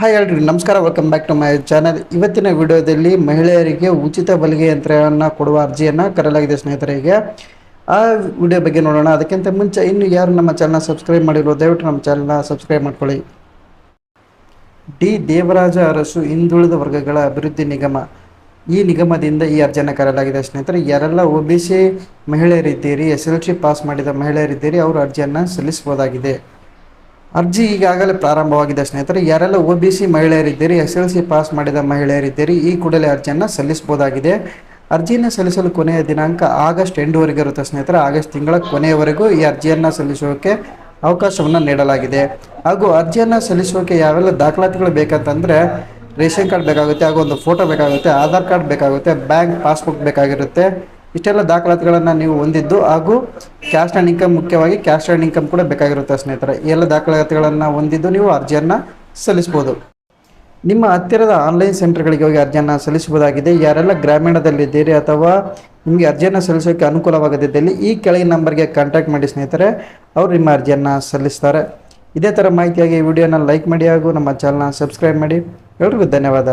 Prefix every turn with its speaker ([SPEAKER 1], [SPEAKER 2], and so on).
[SPEAKER 1] Hi ಹೇಳ್ರಿ ನಮಸ್ಕಾರ. Welcome back to my channel ಇವತ್ತಿನ ವಿಡಿಯೋದಲ್ಲಿ ಮಹಿಳೆಯರಿಗೆ ಉಚಿತ ಬಲಿಗೆ ಯಂತ್ರವನ್ನು ಕೊಡುವ ಅರ್ಜಿಯನ್ನು ಕರೆಯಲಾಗಿದೆ ಸ್ನೇಹಿತರಿಗೆ. ಆ ವಿಡಿಯೋ ಬಗ್ಗೆ ನೋಡೋಣ. ಅದಕ್ಕಿಂತ ಮುಂಚೆ ಇನ್ನು ಯಾರು ನಮ್ಮ ಚಾನಲ್ ಸಬ್ಸ್ಕ್ರೈಬ್ ಮಾಡಿರೋ ದಯವಿಟ್ಟು ನಮ್ಮ ಚಾನಲ್ನ ಸಬ್ಸ್ಕ್ರೈಬ್ ಮಾಡ್ಕೊಳ್ಳಿ. ಡಿ. ದೇವರಾಜ ಅರಸು ಹಿಂದುಳಿದ ವರ್ಗಗಳ ಅಭಿವೃದ್ಧಿ ನಿಗಮ. ಈ ನಿಗಮದಿಂದ ಈ ಅರ್ಜಿಯನ್ನು ಕರೆಯಲಾಗಿದೆ ಸ್ನೇಹಿತರೆ. ಯಾರೆಲ್ಲ ಒ ಬಿ ಸಿ ಮಹಿಳೆಯರಿದ್ದೀರಿ ಎಸ್ ಎಲ್ ಸಿ ಪಾಸ್ ಮಾಡಿದ ಮಹಿಳೆಯರಿದ್ದೀರಿ, ಅವರು ಅರ್ಜಿಯನ್ನು ಸಲ್ಲಿಸಬಹುದಾಗಿದೆ. ಅರ್ಜಿ ಈಗಾಗಲೇ ಪ್ರಾರಂಭವಾಗಿದೆ, ಸ್ನೇಹಿತರೆ. ಯಾರೆಲ್ಲ ಒ ಬಿ ಸಿ ಮಹಿಳೆಯರಿದ್ದೀರಿ, ಎಸ್ ಎಲ್ ಸಿ ಪಾಸ್ ಮಾಡಿದ ಮಹಿಳೆಯರಿದ್ದೀರಿ, ಈ ಕೂಡಲೇ ಅರ್ಜಿಯನ್ನು ಸಲ್ಲಿಸಬಹುದಾಗಿದೆ. ಅರ್ಜಿಯನ್ನು ಸಲ್ಲಿಸಲು ಕೊನೆಯ ದಿನಾಂಕ ಆಗಸ್ಟ್ ಎಂಟುವರೆಗೆ ಇರುತ್ತೆ, ಸ್ನೇಹಿತರೆ. ಆಗಸ್ಟ್ ತಿಂಗಳ ಕೊನೆಯವರೆಗೂ ಈ ಅರ್ಜಿಯನ್ನು ಸಲ್ಲಿಸೋಕೆ ಅವಕಾಶವನ್ನು ನೀಡಲಾಗಿದೆ. ಹಾಗೂ ಅರ್ಜಿಯನ್ನು ಸಲ್ಲಿಸೋಕೆ ಯಾವೆಲ್ಲ ದಾಖಲಾತಿಗಳು ಬೇಕಂತಂದರೆ ರೇಷನ್ ಕಾರ್ಡ್ ಬೇಕಾಗುತ್ತೆ, ಹಾಗೂ ಒಂದು ಫೋಟೋ ಬೇಕಾಗುತ್ತೆ, ಆಧಾರ್ ಕಾರ್ಡ್ ಬೇಕಾಗುತ್ತೆ, ಬ್ಯಾಂಕ್ ಪಾಸ್ಬುಕ್ ಬೇಕಾಗಿರುತ್ತೆ ಇಷ್ಟೆಲ್ಲ ದಾಖಲಾತಿಗಳನ್ನು ನೀವು ಹೊಂದಿದ್ದು ಹಾಗೂ ಕ್ಯಾಶ್ ಆ್ಯಂಡ್ ಇನ್ಕಮ್ ಮುಖ್ಯವಾಗಿ ಕ್ಯಾಶ್ ಆ್ಯಂಡ್ ಇನ್ಕಮ್ ಕೂಡ ಬೇಕಾಗಿರುತ್ತೆ ಸ್ನೇಹಿತರೆ. ಈ ಎಲ್ಲ ದಾಖಲಾತಿಗಳನ್ನು ಹೊಂದಿದ್ದು ನೀವು ಅರ್ಜಿಯನ್ನು ಸಲ್ಲಿಸ್ಬೋದು. ನಿಮ್ಮ ಹತ್ತಿರದ ಆನ್ಲೈನ್ ಸೆಂಟರ್ಗಳಿಗೆ ಹೋಗಿ ಅರ್ಜಿಯನ್ನು ಸಲ್ಲಿಸಬಹುದಾಗಿದೆ. ಯಾರೆಲ್ಲ ಗ್ರಾಮೀಣದಲ್ಲಿದ್ದೀರಿ ಅಥವಾ ನಿಮಗೆ ಅರ್ಜಿಯನ್ನು ಸಲ್ಲಿಸೋಕ್ಕೆ ಅನುಕೂಲವಾಗದಿದ್ದಲ್ಲಿ ಈ ಕೆಳಗಿನ ನಂಬರ್ಗೆ ಕಾಂಟ್ಯಾಕ್ಟ್ ಮಾಡಿ ಸ್ನೇಹಿತರೆ. ಅವರು ನಿಮ್ಮ ಅರ್ಜಿಯನ್ನು ಸಲ್ಲಿಸ್ತಾರೆ. ಇದೇ ಥರ ಮಾಹಿತಿಯಾಗಿ ವಿಡಿಯೋನ ಲೈಕ್ ಮಾಡಿ ಹಾಗೂ ನಮ್ಮ ಚಾನಲ್ನ ಸಬ್ಸ್ಕ್ರೈಬ್ ಮಾಡಿ. ಎಲ್ರಿಗೂ ಧನ್ಯವಾದ.